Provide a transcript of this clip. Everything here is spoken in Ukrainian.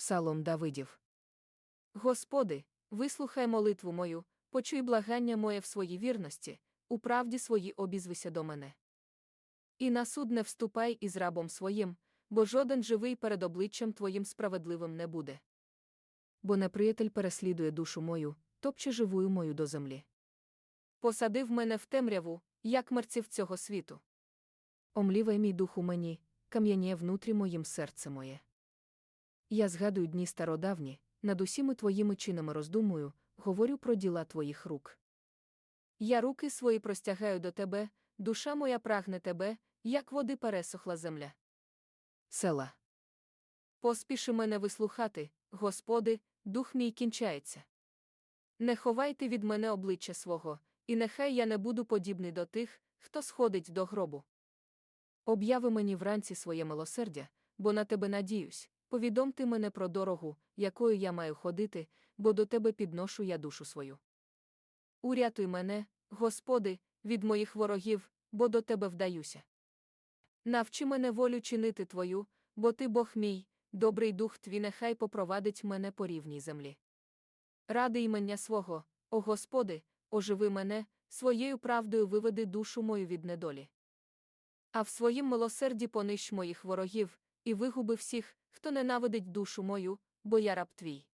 Псалом Давидів. Господи, вислухай молитву мою, почуй благання моє в своїй вірності, у правді свої обізвися до мене. І на суд не вступай із рабом своїм, бо жоден живий перед обличчям твоїм справедливим не буде. Бо неприятель переслідує душу мою, топче живую мою до землі. Посадив мене в темряву, як мерців цього світу. Омлівай мій дух у мені, кам'яніє внутрі моїм серце моє. Я згадую дні стародавні, над усіми твоїми чинами роздумую, говорю про діла твоїх рук. Я руки свої простягаю до тебе, душа моя прагне тебе, як води пересохла земля. Села. Поспіши мене вислухати, Господи, дух мій кінчається. Не ховайте від мене обличчя свого, і нехай я не буду подібний до тих, хто сходить до гробу. Об'яви мені вранці своє милосердя, бо на тебе надіюсь, повідомте мене про дорогу, якою я маю ходити, бо до тебе підношу я душу свою. Урятуй мене, Господи, від моїх ворогів, бо до тебе вдаюся. Навчи мене волю чинити твою, бо ти Бог мій, добрий дух твій нехай попровадить мене по рівній землі. Ради імення свого, о Господи, оживи мене, своєю правдою виведи душу мою від недолі. А в своїм милосерді понищ моїх ворогів, і вигуби всіх, хто ненавидить душу мою, бо я раб твій.